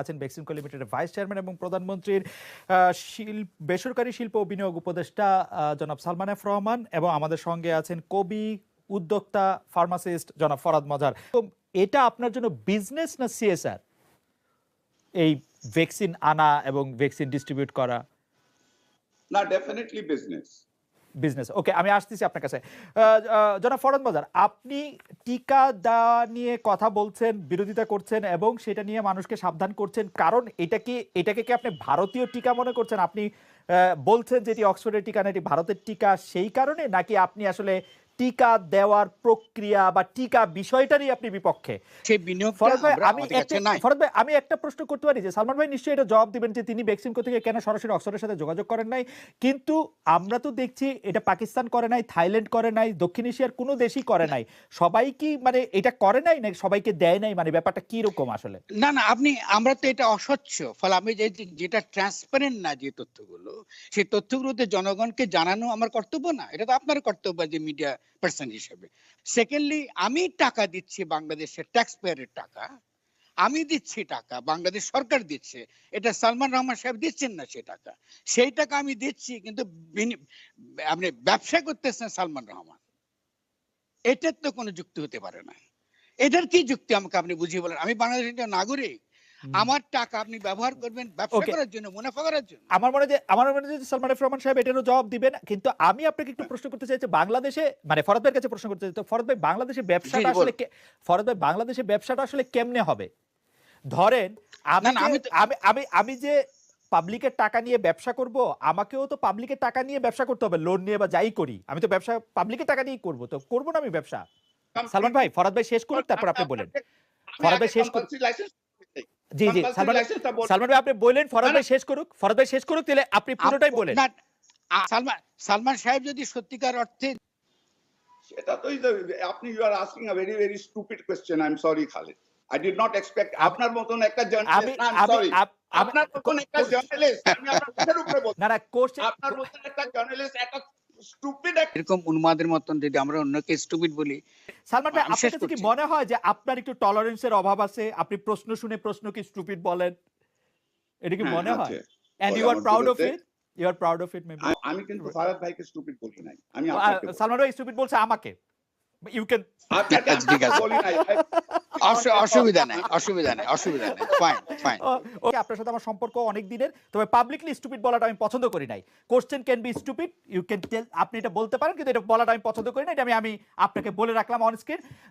আছেন বেক্সিমকো লিমিটেডের vice chairman এবং প্রধানমন্ত্রীর শিল্প বেসরকারি শিল্প বিনিয়োগ উপদেষ্টা জনাব সালমান এফ রহমান এবং আমাদের সঙ্গে আছেন কবি, উদ্যোক্তা, ফার্মাসিস্ট জনাব ফরাদ মজার। তো এটা আপনার জন্য বিজনেস না সিএসআর এই ভ্যাকসিন আনা এবং ভ্যাকসিন ডিস্ট্রিবিউট করা? না ডেফিনেটলি বিজনেস বিজনেস ওকে আমি আসতেছি আপনার কাছে। জনাব ফরদ মজার আপনি টিকা দেওয়া নিয়ে কথা বলছেন, বিরোধিতা করছেন এবং সেটা নিয়ে মানুষকে সাবধান করছেন, কারণ এটা কি, এটাকে কি আপনি ভারতীয় টিকা মনে করছেন? আপনি বলছেন যেটি অক্সফোর্ডের টিকা না, এটি ভারতের টিকা সেই কারণে? নাকি আপনি আসলে টিকা দেওয়ার প্রক্রিয়া বা টিকা বিষয়টারই আপনি বিপক্ষে। ফরাদ ভাই আমি একটা প্রশ্ন করতে পারি যে সালমান ভাই নিশ্চয়ই এটা জবাব দিবেন যে তিনি ভ্যাকসিন থেকে কেন সরাসরি অক্সফোর্ডের সাথে যোগাযোগ করেন নাই? কিন্তু আমরা তো দেখছি এটা পাকিস্তান করে নাই থাইল্যান্ড করে নাই দক্ষিণ এশিয়ার কোনো দেশই করে নাই। সবাই কি মানে এটা করে নাই নাকি সবাইকে দেয় নাই? মানে ব্যাপারটা কি রকম আসলে? না না আপনি আমরা তো এটা অস্বচ্ছ। ফলে আমি যে- যেটা ট্রান্সপারেন্ট না যে তথ্যগুলো সেই তথ্যগুলোতে জনগণকে জানানো আমার কর্তব্য না। এটা তো আপনার কর্তব্য যে মিডিয়া পার্সন হিসেবে। সেকেন্ডলি আমি টাকা দিচ্ছি বাংলাদেশের ট্যাক্স পেয়ারের টাকা, আমি দিচ্ছি টাকা, বাংলাদেশ সরকার দিচ্ছে, এটা সালমান রহমান সাহেব দিচ্ছেন না সে টাকা। সেই টাকা আমি দিচ্ছি, কিন্তু আপনি ব্যবসা করতেছেন সালমান রহমান। এটার তো কোনো যুক্তি হতে পারে না। এটার কি যুক্তি? আমাকে আপনি বুঝিয়ে বলেন। আমি বাংলাদেশের নাগরিক। আমার টাকা আপনি ব্যবহার করবেন ব্যবসা করার জন্য মুনাফা করার জন্য। আমার মনে যে আমার মনে যে সালমান রহমান সাহেব এটারও জবাব দিবেন কিন্তু আমি আপনাকে একটু প্রশ্ন করতে চাই যে বাংলাদেশে মানে ফরদ ভাইয়ের কাছে প্রশ্ন করতে চাই তো ফরদ ভাই বাংলাদেশে ব্যবসাটা আসলে ফরদ ভাই বাংলাদেশে ব্যবসাটা আসলে কেমনে হবে? ধরেন আমি আমি আমি আমি যে পাবলিকের টাকা নিয়ে ব্যবসা করব আমাকেও তো পাবলিকের টাকা নিয়ে ব্যবসা করতে হবে লোন নিয়ে বা যাই করি। আমি তো ব্যবসা পাবলিকের টাকা নিয়েই করব তো করব না আমি ব্যবসা? সালমান ভাই ফরাদ ভাই শেষ করুক তারপর আপনি বলেন। ফরাদ ভাই শেষ করুন। জি জি সালমান ভাই আপনি বললেন ফরাদ ভাই শেষ করুক ফরাদ ভাই শেষ করুক তাহলে আপনি পুরোটাই বলেন। সালমান সালমান সাহেব যদি সত্যিকার অর্থে সেটা তো আপনি you are asking a very very stupid question I am sorry Khalid I did not expect আপনার মতন একটা জার্নালিস্ট আই আমি সরি আপনার মতন একটা জার্নালিস্ট আমি আপনার উপরে বলছি। না না কোশ্চেন আপনার মতন একটা জার্নালিস্ট একটা স্টুপিড এরকম উন্মাদের মতন যদি আমরা অন্যকে স্টুপিড বলি সালমান ভাই আপনার কাছে কি মনে হয় যে আপনার একটু টলারেন্সের অভাব আছে? আপনি প্রশ্ন শুনে প্রশ্নকে স্টুপিড বলেন। এটা কি হ্যাঁ, মনে হয়? And you are proud of it you are proud of it maybe আমি কিন্তু ফারাদ ভাইকে স্টুপিড বলি নাই। আমি সালমান ভাই স্টুপিড বলছে আমাকে। ইউ ক্যান বলি নাই। অসুবিধা নাই অসুবিধা নাই অসুবিধা নাই। ফাইন ফাইন ওকে আপনার সাথে আমার সম্পর্ক অনেক দিনের তবে পাবলিকলি স্টুপিড বলাটা আমি পছন্দ করি নাই। Question can be stupid you can tell আপনি এটা বলতে পারেন কিন্তু এটা বলাটা আমি পছন্দ করি না এটা আমি আমি আপনাকে বলে রাখলাম অন স্ক্রিন